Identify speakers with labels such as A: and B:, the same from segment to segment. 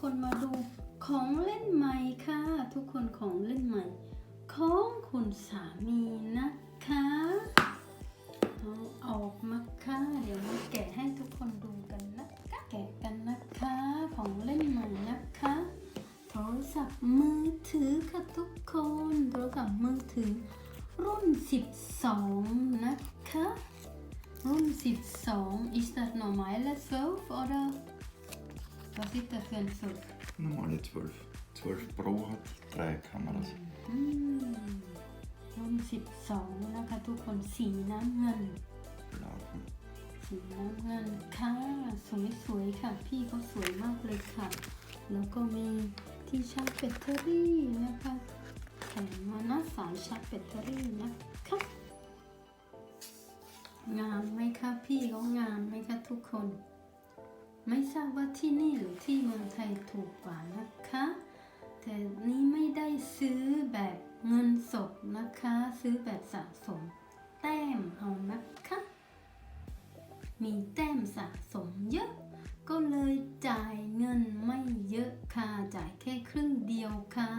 A: คนมาดูของเล่นใหม่ค่ะ ทุกคนของเล่นใหม่ ของคุณสามีนะคะเอาออกมาค่ะเดี๋ยวมาแกะให้ทุกคนดูกันนะคะแกะกันนะคะ ของเล่นใหม่นะคะ โทรศัพท์มือถือค่ะทุกคนโทรศัพท์มือถือ รุ่น 12 นะคะรุ่น 12 Is that normale 12 oder was ist das für ein 12?
B: Normale 12. 12 Pro hat drei Kameras.
A: อืมรุ่น 12 นะคะทุกคนสีน้ำเงิน
B: Blau.
A: สีน้ำเงินค่ะ สวยๆค่ะ พี่เขาสวยมากเลยค่ะ แล้วก็มีที่ชาร์จแบตเตอรี่นะคะแถมมานะสายชาร์จแบตเตอรี่นะคะงามไหมคะพี่เขางามไหมคะทุกคน ไม่ทราบว่าที่นี่หรือที่เมืองไทยถูกกว่านะคะ แต่นี้ไม่ได้ซื้อแบบเงินสดนะคะ ซื้อแบบสะสม แต้มเอานะคะ มีแต้มสะสมเยอะ ก็เลยจ่ายเงินไม่เยอะค่ะ จ่ายแค่ครึ่งเดียวค่ะ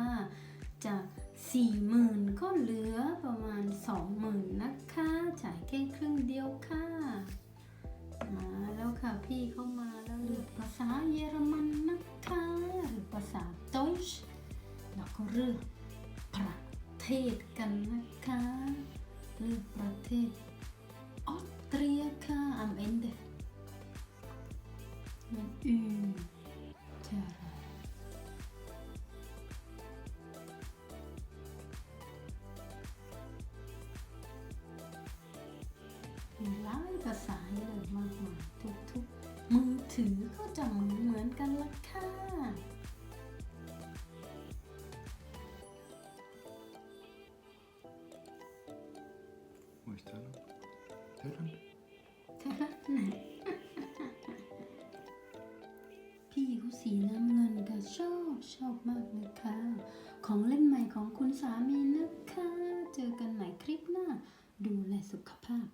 A: จากสี่หมื่นก็เหลือประมาณสองหมื่นนะคะ จ่ายแค่ครึ่งเดียวค่ะ ค่ะ พี่เข้ามาแล้วเลือกภาษาเยอรมันนะคะหรือภาษาดอยช์แล้วก็เลือกประเทศกันนะคะเลือกประเทศออสเตรียค่ะ am Ende mit Ü ใภาษาเลือกมากมายทุกๆ มือถือก็จะเหมือนเหมือนกันละค่ะ
B: Wo ist der noch? Der dann?
A: เธอรักไหน พี่เขาสีน้ำเงินค่ะชอบชอบมากเลยค่ะ ของเล่นใหม่ของคุณสามีนะคะ เจอกันใหม่คลิปหน้า ดูแลสุขภาพ